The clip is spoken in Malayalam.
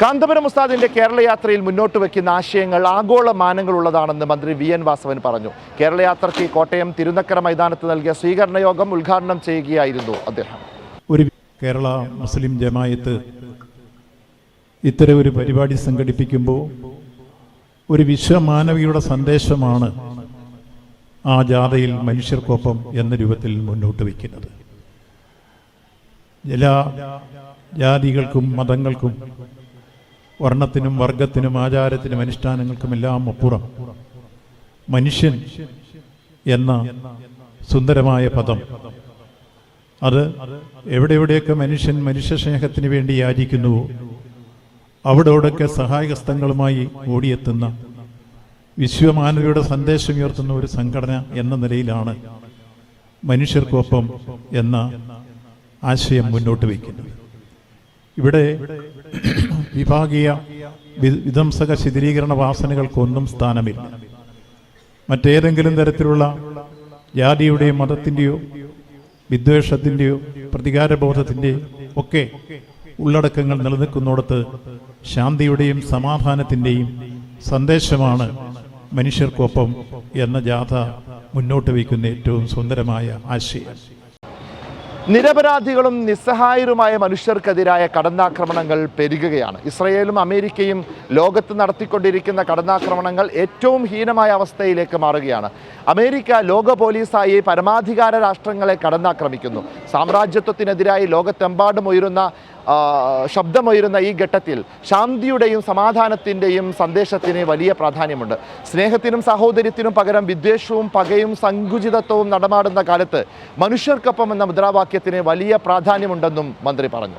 കാന്തപുരം ഉസ്താദിന്റെ കേരളയാത്രയിൽ മുന്നോട്ട് വയ്ക്കുന്ന ആശയങ്ങൾ ആഗോള മാനങ്ങളുള്ളതാണെന്ന് മന്ത്രി വി എൻ വാസവൻ പറഞ്ഞു. കേരള കേരളയാത്രയ്ക്ക് കോട്ടയം തിരുനക്കര മൈതാനത്ത് നൽകിയ സ്വീകരണ യോഗം ഉദ്ഘാടനം ചെയ്യുകയായിരുന്നു അദ്ദേഹം. ഒരു കേരള മുസ്ലിം ജമായത്ത് ഇത്തരം ഒരു പരിപാടി സംഘടിപ്പിക്കുമ്പോൾ ഒരു വിശ്വമാനവിയുടെ സന്ദേശമാണ് ആ ജാഥയിൽ മനുഷ്യർക്കൊപ്പം എന്ന രൂപത്തിൽ മുന്നോട്ട് വയ്ക്കുന്നത്. എല്ലാ ജാതികൾക്കും മതങ്ങൾക്കും വർണത്തിനും വർഗത്തിനും ആചാരത്തിനും അനുഷ്ഠാനങ്ങൾക്കും എല്ലാം അപ്പുറം. മനുഷ്യൻ എന്ന സുന്ദരമായ പദം. അത് എവിടെ എവിടെയൊക്കെ മനുഷ്യൻ മനുഷ്യ സ്നേഹത്തിന് വേണ്ടി യാചിക്കുന്നുവോ അവിടെ അവിടെയൊക്കെ സഹായഹസ്തങ്ങളുമായി ഓടിയെത്തുന്ന വിശ്വമാനവയുടെ സന്ദേശം ഉയർത്തുന്ന ഒരു സംഘടന എന്ന നിലയിലാണ് മനുഷ്യർക്കൊപ്പം എന്ന ആശയം മുന്നോട്ട് വയ്ക്കുന്നത്. ഇവിടെ വിഭാഗീയ വിധംസക ശിഥിലീകരണ വാസനകൾക്കൊന്നും സ്ഥാനമില്ല. മറ്റേതെങ്കിലും തരത്തിലുള്ള ജാതിയുടെയോ മതത്തിന്റെയോ വിദ്വേഷത്തിന്റെയോ പ്രതികാരബോധത്തിന്റെയോ ഒക്കെ ഉള്ളടക്കങ്ങൾ നിലനിൽക്കുന്നിടത്ത് ശാന്തിയുടെയും സമാധാനത്തിന്റെയും സന്ദേശമാണ് മനുഷ്യർക്കൊപ്പം എന്ന ജാഥ മുന്നോട്ട് വയ്ക്കുന്ന ഏറ്റവും സുന്ദരമായ ആശയം. നിരപരാധികളും നിസ്സഹായരുമായ മനുഷ്യർക്കെതിരായ കടന്നാക്രമണങ്ങൾ പെരുകുകയാണ്. ഇസ്രയേലും അമേരിക്കയും ലോകത്ത് നടത്തിക്കൊണ്ടിരിക്കുന്ന കടന്നാക്രമണങ്ങൾ ഏറ്റവും ഹീനമായ അവസ്ഥയിലേക്ക് മാറുകയാണ്. അമേരിക്ക ലോക പോലീസായി പരമാധികാര രാഷ്ട്രങ്ങളെ കടന്നാക്രമിക്കുന്നു. സാമ്രാജ്യത്വത്തിനെതിരായി ലോകത്തെമ്പാടും ഉയരുന്ന ശബ്ദമുയരുന്ന ഈ ഘട്ടത്തിൽ ശാന്തിയുടെയും സമാധാനത്തിന്റെയും സന്ദേശത്തിന് വലിയ പ്രാധാന്യമുണ്ട്. സ്നേഹത്തിനും സഹോദര്യത്തിനും പകരം വിദ്വേഷവും പകയും സങ്കുചിതത്വവും നടമാടുന്ന കാലത്ത് മനുഷ്യർക്കൊപ്പം എന്ന മുദ്രാവാക്യത്തിന് വലിയ പ്രാധാന്യമുണ്ടെന്നും മന്ത്രി പറഞ്ഞു.